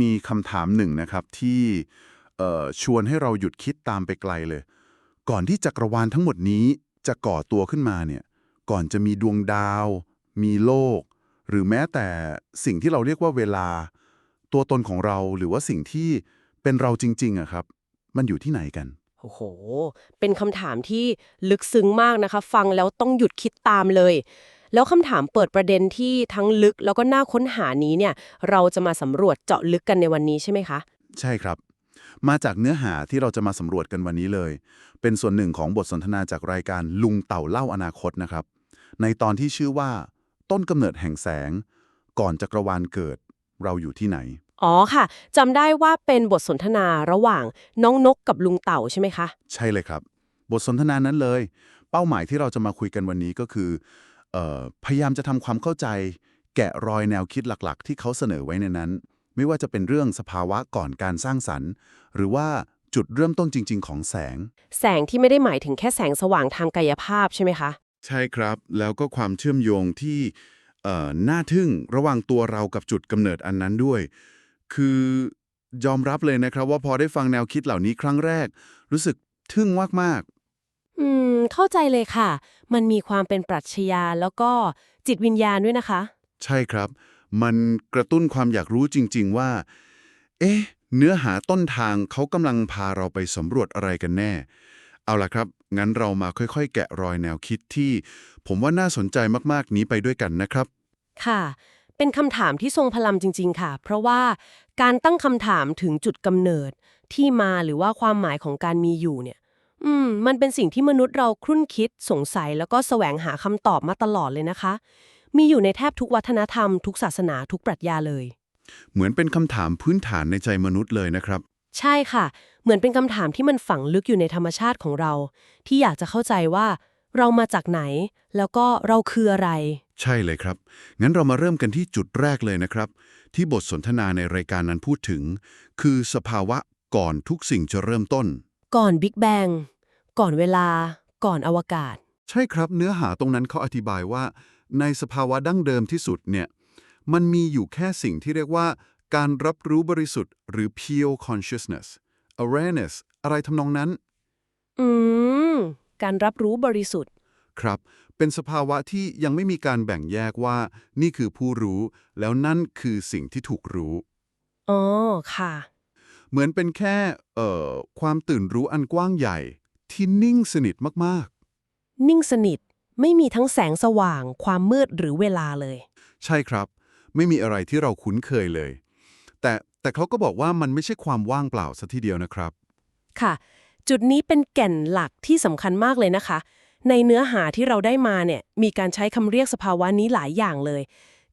มีคำถามหนึ่งนะครับที่ชวนให้เราหยุดคิดตามไปไกลเลย ก่อนที่จักรวาลทั้งหมดนี้จะก่อตัวขึ้นมาเนี่ย ก่อนจะมีดวงดาว มีโลก หรือแม้แต่สิ่งที่เราเรียกว่าเวลา ตัวตนของเราหรือว่าสิ่งที่เป็นเราจริงๆอะครับ มันอยู่ที่ไหนกันโอ้โห เป็นคำถามที่ลึกซึ้งมากนะคะ ฟังแล้วต้องหยุดคิดตามเลย แล้วคำถามเปิดประเด็นที่ทั้งลึกแล้วก็น่าค้นหานี้เนี่ย เราจะมาสำรวจเจาะลึกกันในวันนี้ใช่ไหมคะ ใช่ครับ มาจากเนื้อหาที่เราจะมาสำรวจกันวันนี้เลย เป็นส่วนหนึ่งของบทสนทนาจากรายการลุงเต่าเล่าอนาคตนะครับ ในตอนที่ชื่อว่า ต้นกำเนิดแห่งแสง ก่อนจักรวาลเกิด เราอยู่ที่ไหนอ๋อค่ะจำได้ว่าเป็นบทสนทนาระหว่างน้องนกกับลุงเต่าใช่ไหมคะ ใช่เลยครับ บทสนทนานั้นเลย เป้าหมายที่เราจะมาคุยกันวันนี้ก็คือเออ พยายามจะทำความเข้าใจ แกะรอยแนวคิดหลักๆ ที่เขาเสนอไว้ในนั้น ไม่ว่าจะเป็นเรื่องสภาวะก่อนการสร้างสรรค์ หรือว่าจุดเริ่มต้นจริง ๆ ของแสง แสงที่ไม่ได้หมายถึงแค่แสงสว่างทางกายภาพใช่ไหมคะ ใช่ครับ แล้วก็ความเชื่อมโยงที่เอ่อน่าทึ่งระหว่างตัวเรากับจุดกำเนิดอันนั้นด้วย คือยอมรับเลยนะครับว่าพอได้ฟังแนวคิดเหล่านี้ครั้งแรก รู้สึกทึ่งมาก อืม เข้าใจเลยค่ะ มันมีความเป็นปรัชญาแล้วก็จิตวิญญาณด้วยนะคะๆใช่ครับ มันกระตุ้นความอยากรู้จริง ๆ ว่า เอ๊ะ เนื้อหาต้นทางเขากำลังพาเราไปสำรวจอะไรกันแน่ เอาล่ะครับ งั้นเรามาค่อยๆ แกะรอยแนวคิดที่ ผมว่าน่าสนใจมากๆ นี้ไปด้วยกันนะครับ ค่ะ เป็นคำถามที่ทรงพลังจริง ๆ ค่ะ เพราะว่าการตั้งคำถามถึงจุดกำเนิดที่มาหรือว่าความหมายของการมีอยู่เนี่ย อืม มันเป็นสิ่งที่มนุษย์เราครุ่นคิดสงสัยแล้วก็แสวงหาคำตอบมาตลอดเลยนะคะ มีอยู่ในแทบทุกวัฒนธรรม ทุกศาสนาทุกปรัชญาเลย เหมือนเป็นคำถามพื้นฐานในใจมนุษย์เลยนะครับ ใช่ค่ะ เหมือนเป็นคำถามที่มันฝังลึกอยู่ในธรรมชาติของเรา ที่อยากจะเข้าใจว่า เรามาจากไหน แล้วก็เราคืออะไร ใช่เลยครับ งั้นเรามาเริ่มกันที่จุดแรกเลยนะครับ ที่บทสนทนาในรายการนั้นพูดถึง คือสภาวะก่อนทุกสิ่งจะเริ่มต้น ก่อนบิ๊กแบง ก่อนเวลา ก่อนอวกาศ ใช่ครับเนื้อหาตรงนั้นเขาอธิบายว่า ในสภาวะดั้งเดิมที่สุดเนี่ย มันมีอยู่แค่สิ่งที่เรียกว่า การรับรู้บริสุทธิ์ หรือ pure consciousness awareness อะไรทำนองนั้น อืม การรับรู้บริสุทธิ์ ครับ เป็นสภาวะที่ยังไม่มีการแบ่งแยกว่า นี่คือผู้รู้ แล้วนั่นคือสิ่งที่ถูกรู้ อ๋อ ค่ะ เหมือนเป็นแค่ เอ่อ ความตื่นรู้อันกว้างใหญ่ ที่นิ่งสนิทมากนิ่งสนิทไม่มีทั้งแสงสว่าง ความมืดหรือเวลาเลยๆใช่ครับ ไม่มีอะไรที่เราคุ้นเคยเลย แต่แต่เขาก็บอกว่ามันไม่ใช่ความว่างเปล่าซะทีเดียวนะครับ ค่ะ จุดนี้เป็นแก่นหลักที่สำคัญมากเลยนะคะ ในเนื้อหาที่เราได้มาเนี่ยมีการใช้คำเรียกสภาวะนี้หลายอย่างเลย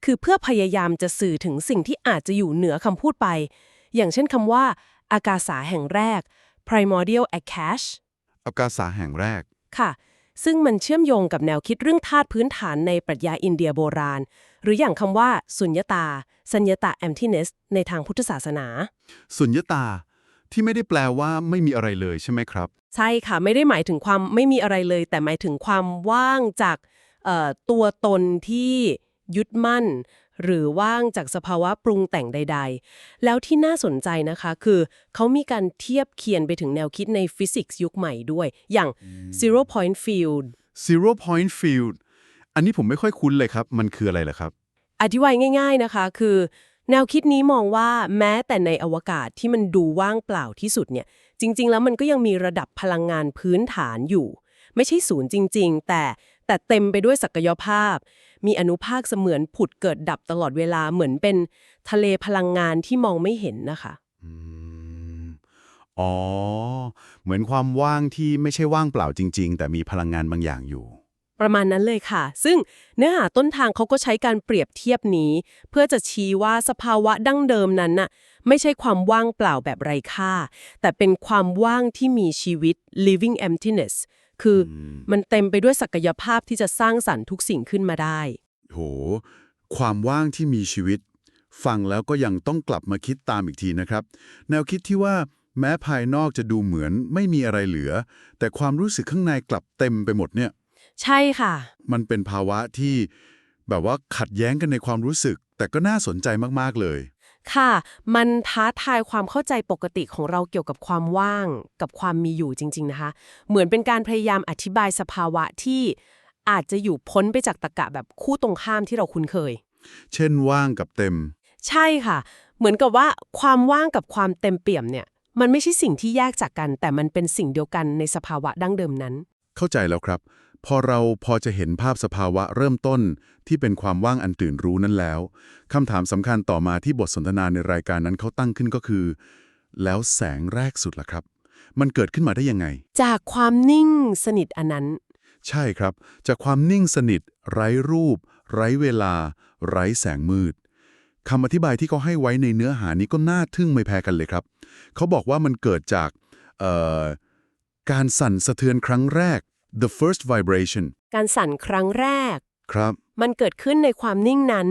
คือเพื่อพยายามจะสื่อถึงสิ่งที่อาจจะอยู่เหนือคำพูดไป อย่างเช่นคำว่า อากาสาแห่งแรก primordial akash อากาสาแห่งแรก ค่ะ ซึ่งมันเชื่อมโยงกับแนวคิดเรื่องธาตุพื้นฐานในปรัชญาอินเดียโบราณ หรืออย่างคำว่า สุญญตา สัญญตา emptiness ในทางพุทธศาสนา สุญญตา ที่ไม่ได้แปลว่าไม่มีอะไรเลยใช่ไหมครับ ใช่ค่ะ ไม่ได้หมายถึงความไม่มีอะไรเลย แต่หมายถึงความว่างจากเอ่อตัวตนที่ยึดมั่น หรือว่างจากสภาวะปรุงแต่งใด ๆ แล้วที่น่าสนใจนะคะคือ เขามีการเทียบเคียนไปถึงแนวคิดในฟิสิกส์ยุคใหม่ด้วย อย่าง zero point field zero point field อันนี้ผมไม่ค่อยคุ้นเลยครับ มันคืออะไรเหรอครับ อธิบายง่าย ๆนะคะคือ แนวคิดนี้มองว่าแม้แต่ในอวกาศที่มันดูว่างเปล่าที่สุดเนี่ย จริง ๆ แล้วมันก็ยังมีระดับพลังงานพื้นฐานอยู่ ไม่ใช่ศูนย์จริง ๆ แต่แต่เต็มไปด้วยศักยภาพ มีอนุภาคเสมือนผุดเกิดดับตลอดเวลาเหมือนเป็นทะเลพลังงานที่มองไม่เห็นนะคะอืมอ๋อ เหมือนความว่างที่ไม่ใช่ว่างเปล่าจริง ๆ แต่มีพลังงานบางอย่างอยู่ ประมาณนั้นเลยค่ะ ซึ่งเนื้อหาต้นทางเขาก็ใช้การเปรียบเทียบนี้ เพื่อจะชี้ว่าสภาวะดั้งเดิมนั้นน่ะไม่ใช่ความว่างเปล่าแบบไร้ค่า แต่เป็นความว่างที่มีชีวิต living emptiness คืออมมันเต็มไปด้วยศักยภาพที่จะสร้างสรรค์ทุกสิ่งขึ้นมาได้ โห ความว่างที่มีชีวิต ฟังแล้วก็ยังต้องกลับมาคิดตามอีกทีนะครับ แนวคิดที่ว่าแม้ภายนอกจะดูเหมือนไม่มีอะไรเหลือ แต่ความรู้สึกข้างในกลับเต็มไปหมดเนี่ย ใช่ค่ะ มันเป็นภาวะที่แบบว่าขัดแย้งกันในความรู้สึก แต่ก็น่าสนใจมากๆเลย ค่ะ มันท้าทายความเข้าใจปกติของเราเกี่ยวกับความว่าง กับความมีอยู่จริง ๆ นะคะ เหมือนเป็นการพยายามอธิบายสภาวะที่อาจจะอยู่พ้นไปจากตะกะแบบคู่ตรงข้ามที่เราคุ้นเคย เช่นว่างกับเต็ม ใช่ค่ะ เหมือนกับว่าความว่างกับความเต็มเปี่ยมเนี่ย มันไม่ใช่สิ่งที่แยกจากกัน แต่มันเป็นสิ่งเดียวกันในสภาวะดั้งเดิมนั้น เข้าใจแล้วครับ พอเราพอจะเห็นภาพสภาวะเริ่มต้นที่เป็นความว่างอันตื่นรู้นั้นแล้วคำถามสำคัญต่อมาที่บทสนทนาในรายการนั้นเขาตั้งขึ้นก็คือ แล้วแสงแรกสุดล่ะครับ มันเกิดขึ้นมาได้ยังไง จากความนิ่งสนิทอันนั้น ใช่ครับ จากความนิ่งสนิท ไร้รูป ไร้เวลา ไร้แสงมืดคำอธิบายที่เขาให้ไว้ในเนื้อหานี้ก็น่าทึ่งไม่แพ้กันเลยครับ เขาบอกว่ามันเกิดจากเอ่อการสั่นสะเทือนครั้งแรก the first vibration การสั่นครั้งแรก ครับ มันเกิดขึ้นในความนิ่งนั้น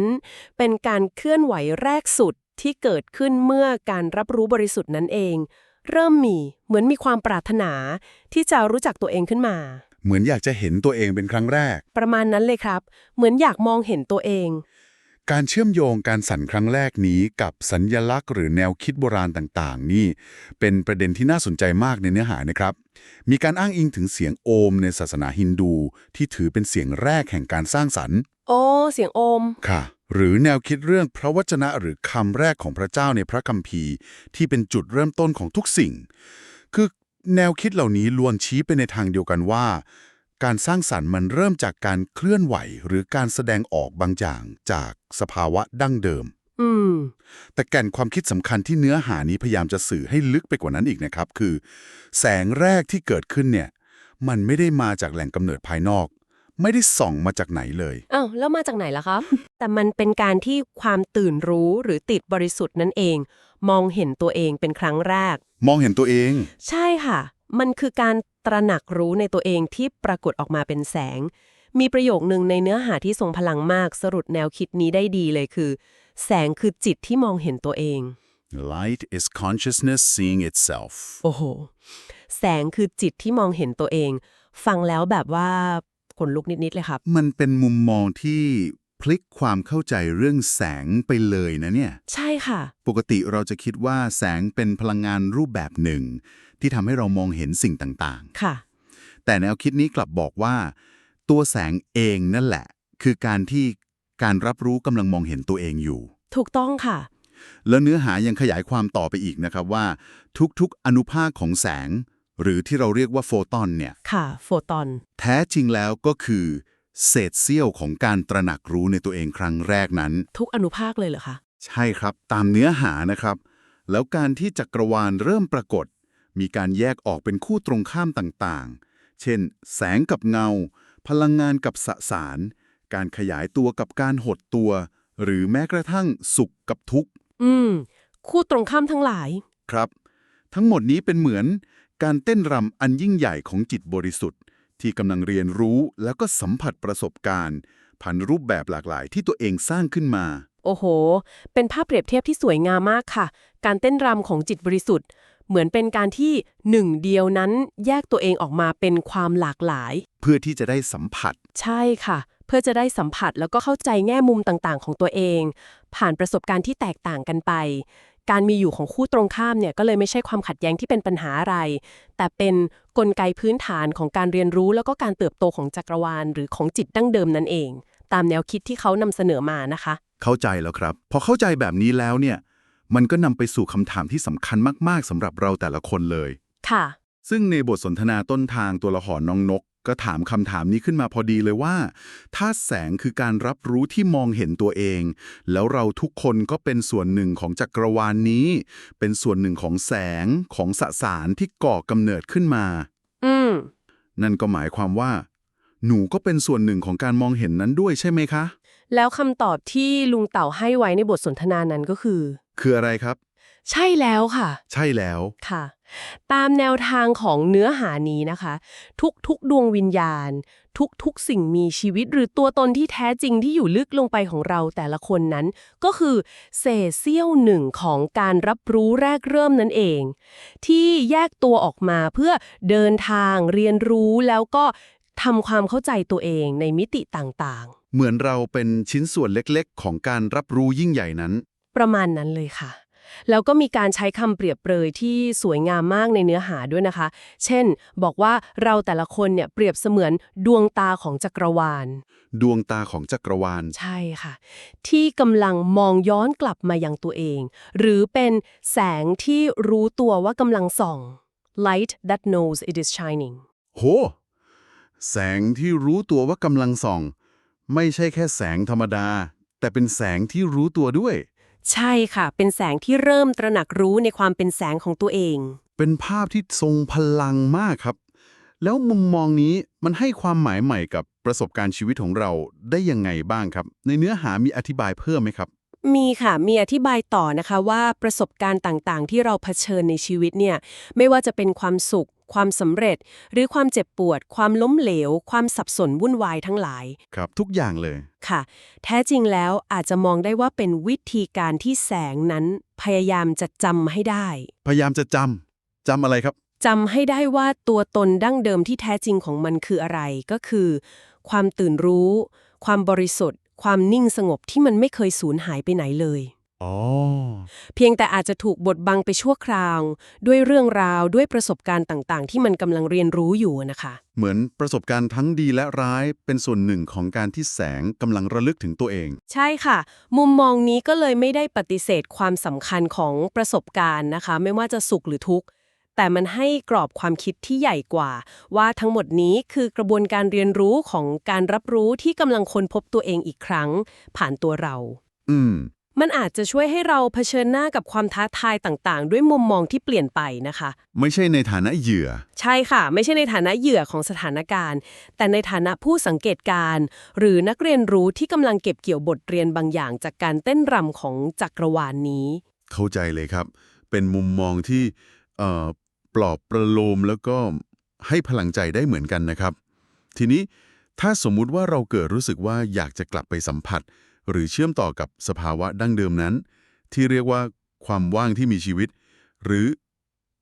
เป็นการเคลื่อนไหวแรกสุดที่เกิดขึ้นเมื่อการรับรู้บริสุทธิ์นั้นเอง เริ่มมีเหมือนมีความปรารถนา ที่จะรู้จักตัวเองขึ้นมา เหมือนอยากจะเห็นตัวเองเป็นครั้งแรก ประมาณนั้นเลยครับ เหมือนอยากมองเห็นตัวเอง การเชื่อมโยงการสั่นครั้งแรกนี้กับสัญญลักษณ์หรือแนวคิดโบราณต่างๆ นี่ เป็นประเด็นที่น่าสนใจมากในเนื้อหานะครับ มีการอ้างอิงถึงเสียงโอมในศาสนาฮินดู ที่ถือเป็นเสียงแรกแห่งการสร้างสรรค์ โอ้เสียงโอม ค่ะ หรือแนวคิดเรื่องพระวจนะหรือคำแรกของพระเจ้าในพระคัมภีร์ ที่เป็นจุดเริ่มต้นของทุกสิ่ง คือแนวคิดเหล่านี้ล้วนชี้ไปในทางเดียวกันว่า การสร้างสรรค์มันเริ่มจากการเคลื่อนไหวหรือการแสดงออกบางอย่างจากสภาวะดั้งเดิม อืม แต่แก่นความคิดสำคัญที่เนื้อหานี้พยายามจะสื่อให้ลึกไปกว่านั้นอีกนะครับ คือ แสงแรกที่เกิดขึ้นเนี่ย มันไม่ได้มาจากแหล่งกำเนิดภายนอก ไม่ได้ส่องมาจากไหนเลย อ้าวแล้วมาจากไหนล่ะครับ แต่มันเป็นการที่ความตื่นรู้หรือติดบริสุทธิ์นั่นเอง มองเห็นตัวเองเป็นครั้งแรก มองเห็นตัวเอง ใช่ค่ะ มันคือการ ตระหนักรู้ในตัวเองที่ปรากฏออกมาเป็นแสง มีประโยคนึงในเนื้อหาที่ทรงพลังมากสรุปแนวคิดนี้ได้ดีเลยคือ แสงคือจิตที่มองเห็นตัวเอง Light is consciousness seeing itself โอ้โห แสงคือจิตที่มองเห็นตัวเอง ฟังแล้วแบบว่าขนลุกนิด ๆ เลยครับ มันเป็นมุมมองที่พลิกความเข้าใจเรื่องแสงไปเลยนะเนี่ย ใช่ค่ะ ปกติเราจะคิดว่าแสงเป็นพลังงานรูปแบบหนึ่ง ที่ทำให้เรามองเห็นสิ่งต่างค่ะ ๆ แต่แนวคิดนี้กลับบอกว่า ตัวแสงเองนั่นแหละ คือการที่การรับรู้กำลังมองเห็นตัวเองอยู่ ถูกต้องค่ะ แล้วเนื้อหายังขยายความต่อไปอีกนะครับว่า ทุกๆ อนุภาคของแสง หรือที่เราเรียกว่าโฟตอนเนี่ย ค่ะ โฟตอน แท้จริงแล้วก็คือเศษเสี้ยวของการตระหนักรู้ในตัวเองครั้งแรกนั้น ทุกอนุภาคเลยเหรอคะ ใช่ครับ ตามเนื้อหานะครับ แล้วการที่จักรวาลเริ่มปรากฏ มีการแยกออกเป็นคู่ตรงข้ามต่างๆ เช่น แสงกับเงา พลังงานกับสสาร การขยายตัวกับการหดตัว หรือแม้กระทั่งสุขกับทุกข์ อืม คู่ตรงข้ามทั้งหลาย ครับ ทั้งหมดนี้เป็นเหมือนการเต้นรำอันยิ่งใหญ่ของจิตบริสุทธิ์ ที่กำลังเรียนรู้แล้วก็สัมผัสประสบการณ์ผ่านรูปแบบหลากหลายที่ตัวเองสร้างขึ้นมา โอ้โห เป็นภาพเปรียบเทียบที่สวยงามมากค่ะ การเต้นรำของจิตบริสุทธิ์ เหมือนเป็นการที่หนึ่งเดียวนั้นแยกตัวเองออกมาเป็นความหลากหลาย เพื่อที่จะได้สัมผัส ใช่ค่ะ เพื่อจะได้สัมผัสแล้วก็เข้าใจแง่มุมต่างๆ ของตัวเอง ผ่านประสบการณ์ที่แตกต่างกันไป การมีอยู่ของคู่ตรงข้ามเนี่ยก็เลยไม่ใช่ความขัดแย้งที่เป็นปัญหาอะไร แต่เป็นกลไกพื้นฐานของการเรียนรู้แล้วก็การเติบโตของจักรวาล หรือของจิตดั้งเดิมนั่นเอง ตามแนวคิดที่เขานำเสนอมานะคะ เข้าใจแล้วครับ พอเข้าใจแบบนี้แล้วเนี่ย มันก็นำไปสู่คำถามที่สำคัญมากๆสำหรับเราแต่ละคนเลย ค่ะ ซึ่งในบทสนทนาต้นทางตัวละครน้องนก ก็ถามคำถามนี้ขึ้นมาพอดีเลยว่า ถ้าแสงคือการรับรู้ที่มองเห็นตัวเอง แล้วเราทุกคนก็เป็นส่วนหนึ่งของจักรวาลนนี้ เป็นส่วนหนึ่งของแสงของสสารที่ก่อกำเนิดขึ้นมา อืม นั่นก็หมายความว่า หนูก็เป็นส่วนหนึ่งของการมองเห็นนั้นด้วยใช่ไหมคะ แล้วคำตอบที่ลุงเต่าให้ไว้ในบทสนทนานั้นก็คือ คืออะไรครับ ใช่แล้วค่ะ ใช่แล้วค่ะ ตามแนวทางของเนื้อหานี้นะคะ ทุกๆดวงวิญญาณ ทุกๆสิ่งมีชีวิตหรือตัวตนที่แท้จริงที่อยู่ลึกลงไปของเราแต่ละคนนั้น ก็คือเศษเสี้ยวหนึ่งของการรับรู้แรกเริ่มนั่นเอง ที่แยกตัวออกมาเพื่อเดินทางเรียนรู้แล้วก็ทำความเข้าใจตัวเองในมิติต่างเหมือนเราเป็นชิ้นส่วนเล็กๆ ของการรับรู้ยิ่งใหญ่นั้น ประมาณนั้นเลยค่ะ แล้วก็มีการใช้คำเปรียบเปรยที่สวยงามมากในเนื้อหาด้วยนะคะ เช่น บอกว่าเราแต่ละคนเนี่ยเปรียบเสมือนดวงตาของจักรวาล ดวงตาของจักรวาล ใช่ค่ะ ที่กำลังมองย้อนกลับมายังตัวเอง หรือเป็นแสงที่รู้ตัวว่ากำลังส่อง light that knows it is shining โห แสงที่รู้ตัวว่ากำลังส่อง ไม่ใช่แค่แสงธรรมดา แต่เป็นแสงที่รู้ตัวด้วย ใช่ค่ะ เป็นแสงที่เริ่มตระหนักรู้ในความเป็นแสงของตัวเอง เป็นภาพที่ทรงพลังมากครับ แล้วมุมมองนี้มันให้ความหมายใหม่กับประสบการณ์ชีวิตของเราได้ยังไงบ้างครับ ในเนื้อหามีอธิบายเพิ่มไหมครับ มีค่ะ มีอธิบายต่อนะคะว่าประสบการณ์ต่างๆ ที่เราเผชิญในชีวิตเนี่ย ไม่ว่าจะเป็นความสุข ความสำเร็จ หรือความเจ็บปวด ความล้มเหลว ความสับสนวุ่นวายทั้งหลาย ครับ ทุกอย่างเลย ค่ะ แท้จริงแล้วอาจจะมองได้ว่าเป็นวิธีการที่แสงนั้น พยายามจะจำให้ได้ พยายามจะจำจำอะไรครับจำให้ได้ว่าตัวตนดั้งเดิมที่แท้จริงของมันคืออะไรก็คือ ความตื่นรู้ ความบริสุทธิ์ ความนิ่งสงบที่มันไม่เคยสูญหายไปไหนเลย อ๋อ เพียงแต่อาจจะถูกบดบังไปชั่วคราว ด้วยเรื่องราวด้วยประสบการณ์ต่างๆ ที่มันกำลังเรียนรู้อยู่นะคะ เหมือนประสบการณ์ทั้งดีและร้ายเป็นส่วนหนึ่งของการที่แสงกำลังระลึกถึงตัวเอง ใช่ค่ะ มุมมองนี้ก็เลยไม่ได้ปฏิเสธความสำคัญของประสบการณ์นะคะ ไม่ว่าจะสุขหรือทุกข์ แต่มันให้กรอบความคิดที่ใหญ่กว่า ว่าทั้งหมดนี้คือกระบวนการเรียนรู้ของการรับรู้ที่กำลังค้นพบตัวเองอีกครั้ง ผ่านตัวเรา อืม มันอาจจะช่วยให้เราเผชิญหน้ากับความท้าทายต่างๆ ด้วยมุมมองที่เปลี่ยนไปนะคะ ไม่ใช่ในฐานะเหยื่อ ใช่ค่ะ ไม่ใช่ในฐานะเหยื่อของสถานการณ์ แต่ในฐานะผู้สังเกตการณ์ หรือนักเรียนรู้ที่กำลังเก็บเกี่ยวบทเรียนบางอย่างจากการเต้นรำของจักรวาลนนี้ เข้าใจเลยครับ เป็นมุมมองที่เอ่อปลอบประโลมแล้วก็ให้พลังใจได้เหมือนกันนะครับ ทีนี้ถ้าสมมุติว่าเราเกิดรู้สึกว่าอยากจะกลับไปสัมผัส หรือเชื่อมต่อกับสภาวะดั้งเดิมนั้น ที่เรียกว่าความว่างที่มีชีวิต หรือ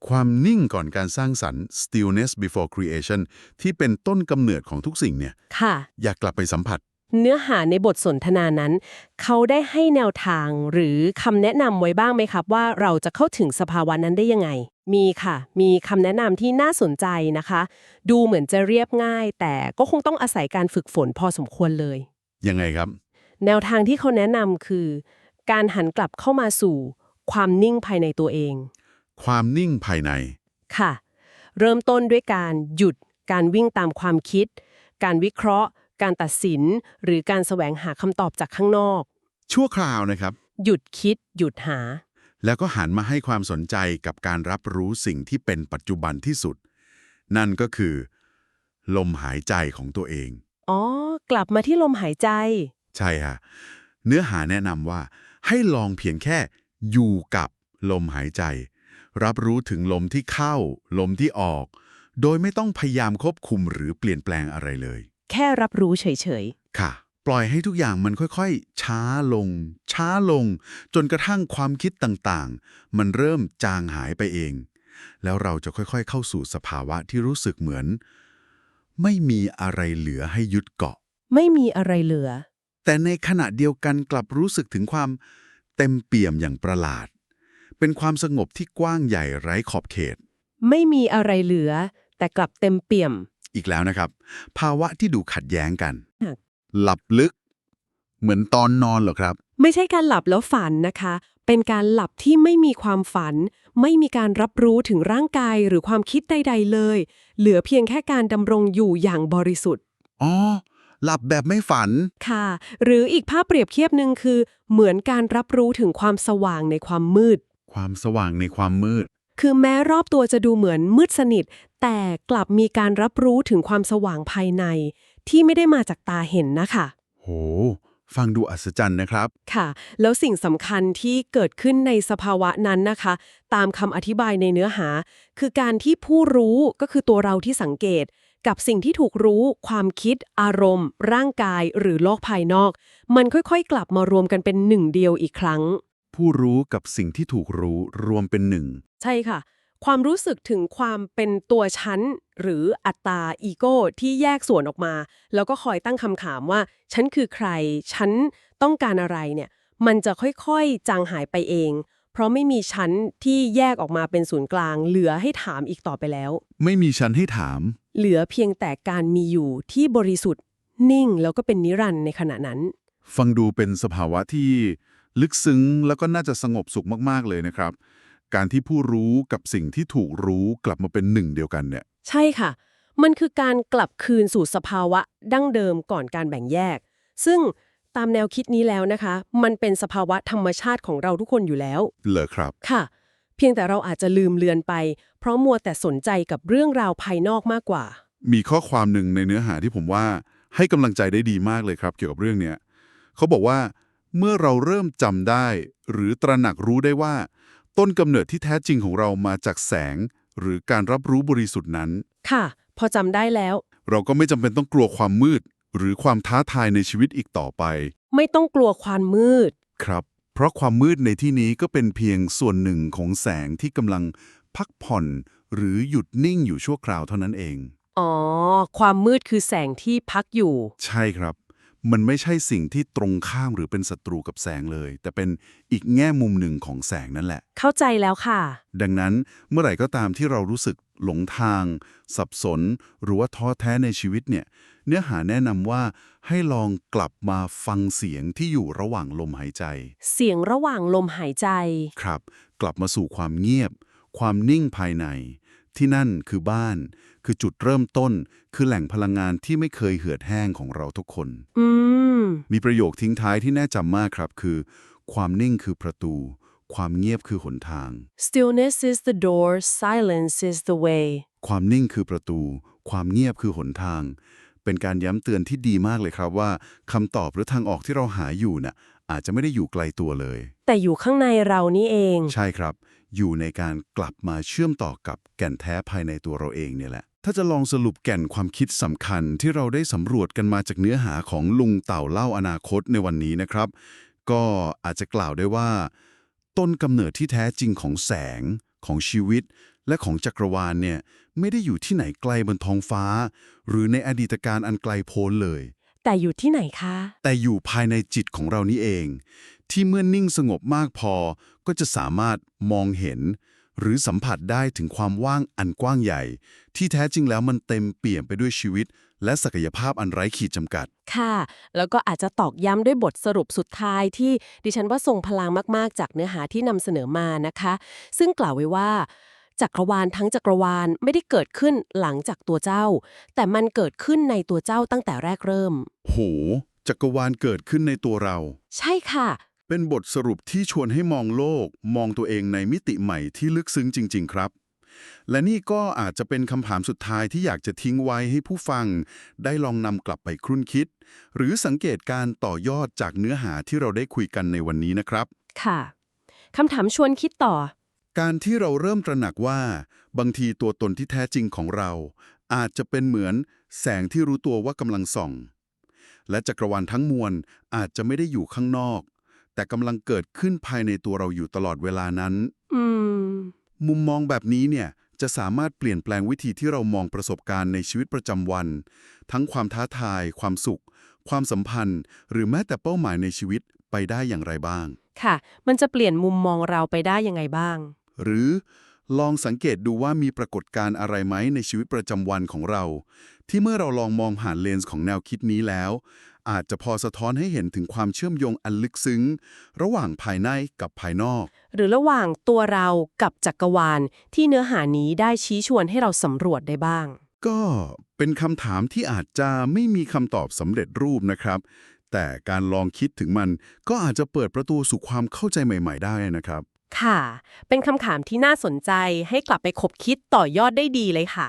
ความนิ่งก่อนการสร้างสรรค์ stillness before creation ที่เป็นต้นกำเนิดของทุกสิ่งเนี่ยค่ะ อยากกลับไปสัมผัส เนื้อหาในบทสนทนานั้น เขาได้ให้แนวทางหรือคำแนะนำไว้บ้างไหมครับ ว่าเราจะเข้าถึงสภาวะนั้นได้ยังไง มีค่ะ มีคำแนะนำที่น่าสนใจนะคะ ดูเหมือนจะเรียบง่าย แต่ก็คงต้องอาศัยการฝึกฝนพอสมควรเลย ยังไงครับ แนวทางที่เขาแนะนำคือ การหันกลับเข้ามาสู่ ความนิ่งภายในตัวเอง ความนิ่งภายใน ค่ะ เริ่มต้นด้วยการหยุด การวิ่งตามความคิด การวิเคราะห์ การตัดสิน หรือการแสวงหาคำตอบจากข้างนอก ชั่วคราวนะครับ หยุดคิด หยุดหา แล้วก็หันมาให้ความสนใจกับการรับรู้สิ่งที่เป็นปัจจุบันที่สุด นั่นก็คือ ลมหายใจของตัวเอง อ๋อ กลับมาที่ลมหายใจ ใช่ฮะเนื้อหาแนะนำว่า ให้ลองเพียงแค่อยู่กับลมหายใจ รับรู้ถึงลมที่เข้า ลมที่ออก โดยไม่ต้องพยายามควบคุมหรือเปลี่ยนแปลงอะไรเลย แค่รับรู้เฉยค่ะ ปล่อยให้ทุกอย่างมันค่อยๆ ช้าลง ช้าลง จนกระทั่งความคิดต่างๆ มันเริ่มจางหายไปเอง แล้วเราจะค่อยๆ เข้าสู่สภาวะที่รู้สึกเหมือน ไม่มีอะไรเหลือให้ยึดเกาะๆไม่มีอะไรเหลือ แต่ในขณะเดียวกันกลับรู้สึกถึงความเต็มเปี่ยมอย่างประหลาด เป็นความสงบที่กว้างใหญ่ไร้ขอบเขต ไม่มีอะไรเหลือ แต่กลับเต็มเปี่ยม อีกแล้วนะครับ ภาวะที่ดูขัดแย้งกันค่ะหลับลึก เหมือนตอนนอนเหรอครับ ไม่ใช่การหลับแล้วฝันนะคะ เป็นการหลับที่ไม่มีความฝัน ไม่มีการรับรู้ถึงร่างกายหรือความคิดใด ๆ เลย เหลือเพียงแค่การดำรงอยู่อย่างบริสุทธิ์ อ๋อ หลับแบบไม่ฝัน ค่ะ หรืออีกภาพเปรียบเทียบหนึ่งคือ เหมือนการรับรู้ถึงความสว่างในความมืด ความสว่างในความมืด คือแม้รอบตัวจะดูเหมือนมืดสนิท แต่กลับมีการรับรู้ถึงความสว่างภายใน ที่ไม่ได้มาจากตาเห็นนะคะโห ฟังดูอัศจรรย์นะครับ ค่ะ แล้วสิ่งสำคัญที่เกิดขึ้นในสภาวะนั้นนะคะ ตามคำอธิบายในเนื้อหา คือการที่ผู้รู้ก็คือตัวเราที่สังเกต กับสิ่งที่ถูกรู้ ความคิด อารมณ์ ร่างกาย หรือโลกภายนอก มันค่อยๆ กลับมารวมกันเป็นหนึ่งเดียวอีกครั้ง ผู้รู้กับสิ่งที่ถูกรู้รวมเป็นหนึ่ง ใช่ค่ะ ความรู้สึกถึงความเป็นตัวฉัน หรืออัตตาอีโก้ ที่แยกส่วนออกมา แล้วก็คอยตั้งคำถามว่า ฉันคือใคร ฉันต้องการอะไรเนี่ย มันจะค่อยๆ จางหายไปเองเพ ราะไม่มีชั้นที่แยกออกมาเป็นศูนย์กลาง เหลือให้ถามอีกต่อไปแล้ว ไม่มีชั้นให้ถาม เหลือเพียงแต่การมีอยู่ที่บริสุทธิ์ นิ่งแล้วก็เป็นนิรันดร์ในขณะนั้น ฟังดูเป็นสภาวะที่ลึกซึ้งแล้วก็น่าจะสงบสุขมากๆเลยนะครับ การที่ผู้รู้กับสิ่งที่ถูกรู้กลับมาเป็นหนึ่งเดียวกันเนี่ย ใช่ค่ะ มันคือการกลับคืนสู่สภาวะดั้งเดิมก่อนการแบ่งแยก ซึ่ง ตามแนวคิดนี้แล้วนะคะ มันเป็นสภาวะธรรมชาติของเราทุกคนอยู่แล้ว เหรอครับ ค่ะ เพียงแต่เราอาจจะลืมเลือนไป เพราะมัวแต่สนใจกับเรื่องราวภายนอกมากกว่า มีข้อความหนึ่งในเนื้อหาที่ผมว่าให้กำลังใจได้ดีมากเลยครับ เกี่ยวกับเรื่องเนี้ยเขาบอกว่า เมื่อเราเริ่มจำได้ หรือตระหนักรู้ได้ว่า ต้นกำเนิดที่แท้จริงของเรามาจากแสง หรือการรับรู้บริสุทธิ์นั้น ค่ะ พอจำได้แล้ว เราก็ไม่จำเป็นต้องกลัวความมืด หรือความท้าทายในชีวิตอีกต่อไป ไม่ต้องกลัวความมืด ครับ เพราะความมืดในที่นี้ก็เป็นเพียงส่วนหนึ่งของแสงที่กำลังพักผ่อน หรือหยุดนิ่งอยู่ชั่วคราวเท่านั้นเอง อ๋อ ความมืดคือแสงที่พักอยู่ ใช่ครับ มันไม่ใช่สิ่งที่ตรงข้ามหรือเป็นศัตรูกับแสงเลย แต่เป็นอีกแง่มุมหนึ่งของแสงนั่นแหละ เข้าใจแล้วค่ะ ดังนั้นเมื่อไหร่ก็ตามที่เรารู้สึกหลงทาง สับสน หรือว่าท้อแท้ในชีวิตเนี่ย เนื้อหาแนะนำว่าให้ลองกลับมาฟังเสียงที่อยู่ระหว่างลมหายใจ เสียงระหว่างลมหายใจ ครับ กลับมาสู่ความเงียบ ความนิ่งภายใน ที่นั่นคือบ้าน คือจุดเริ่มต้น คือแหล่งพลังงานที่ไม่เคยเหือดแห้งของเราทุกคน อืม มีประโยคทิ้งท้ายที่แน่จำมากครับคือ ความนิ่งคือประตู ความเงียบคือหนทาง stillness is the door silence is the way ความนิ่งคือประตู ความเงียบคือหนทาง เป็นการย้ำเตือนที่ดีมากเลยครับว่าคำตอบหรือทางออกที่เราหาอยู่น่ะอาจจะไม่ได้อยู่ไกลตัวเลย แต่อยู่ข้างในเรานี่เอง ใช่ครับ อยู่ในการกลับมาเชื่อมต่อกับแก่นแท้ภายในตัวเราเองเนี่ยแหละ ถ้าจะลองสรุปแก่นความคิดสำคัญที่เราได้สำรวจกันมาจากเนื้อหาของลุงเต่าเล่าอนาคตในวันนี้นะครับ ก็อาจจะกล่าวได้ว่า ต้นกำเนิดที่แท้จริงของแสง ของชีวิต และของจักรวาลเนี่ยไม่ได้อยู่ที่ไหนไกลบนท้องฟ้า หรือในอดีตการอันไกลโพ้นเลย แต่อยู่ที่ไหนคะ แต่อยู่ภายในจิตของเรานี่เอง ที่เมื่อนิ่งสงบมากพอก็จะสามารถมองเห็น หรือสัมผัสได้ถึงความว่างอันกว้างใหญ่ ที่แท้จริงแล้วมันเต็มเปี่ยมไปด้วยชีวิต และศักยภาพอันไร้ขีดจำกัด ค่ะ แล้วก็อาจจะตอกย้ำด้วยบทสรุปสุดท้ายที่ดิฉันว่าทรงพลังมากๆ จากเนื้อหาที่นำเสนอมานะคะ ซึ่งกล่าวไว้ว่าจักรวาลทั้งจักรวาลไม่ได้เกิดขึ้นหลังจากตัวเจ้า แต่มันเกิดขึ้นในตัวเจ้าตั้งแต่แรกเริ่ม โห จักรวาลเกิดขึ้นในตัวเรา ใช่ค่ะ เป็นบทสรุปที่ชวนให้มองโลก มองตัวเองในมิติใหม่ที่ลึกซึ้งจริง ๆ ครับ และนี่ก็อาจจะเป็นคำถามสุดท้ายที่อยากจะทิ้งไว้ให้ผู้ฟัง ได้ลองนำกลับไปครุ่นคิด หรือสังเกตการต่อยอดจากเนื้อหาที่เราได้คุยกันในวันนี้นะครับ ค่ะคำถามชวนคิดต่อ การที่เราเริ่มตระหนักว่า บางทีตัวตนที่แท้จริงของเรา อาจจะเป็นเหมือนแสงที่รู้ตัวว่ากำลังส่อง และจักรวาลทั้งมวลอาจจะไม่ได้อยู่ข้างนอก แต่กำลังเกิดขึ้นภายในตัวเราอยู่ตลอดเวลานั้นอืมมุมมองแบบนี้เนี่ยจะสามารถเปลี่ยนแปลงวิธีที่เรามองประสบการณ์ในชีวิตประจำวัน ทั้งความท้าทาย ความสุข ความสัมพันธ์ หรือแม้แต่เป้าหมายในชีวิตไปได้อย่างไรบ้าง ค่ะ มันจะเปลี่ยนมุมมองเราไปได้ยังไงบ้าง หรือลองสังเกตดูว่ามีปรากฏการณ์อะไรไหมในชีวิตประจำวันของเรา ที่เมื่อเราลองมองผ่านเลนส์ของแนวคิดนี้แล้ว อาจจะพอสะท้อนให้เห็นถึงความเชื่อมโยงอันลึกซึ้ง ระหว่างภายในกับภายนอก หรือระหว่างตัวเรากับจักรวาลที่เนื้อหานี้ได้ชี้ชวนให้เราสำรวจได้บ้าง ก็เป็นคำถามที่อาจจะไม่มีคำตอบสำเร็จรูปนะครับ แต่การลองคิดถึงมันก็อาจจะเปิดประตูสู่ความเข้าใจใหม่ ๆ ได้นะครับ ค่ะ เป็นคำถามที่น่าสนใจให้กลับไปคบคิดต่อยอดได้ดีเลยค่ะ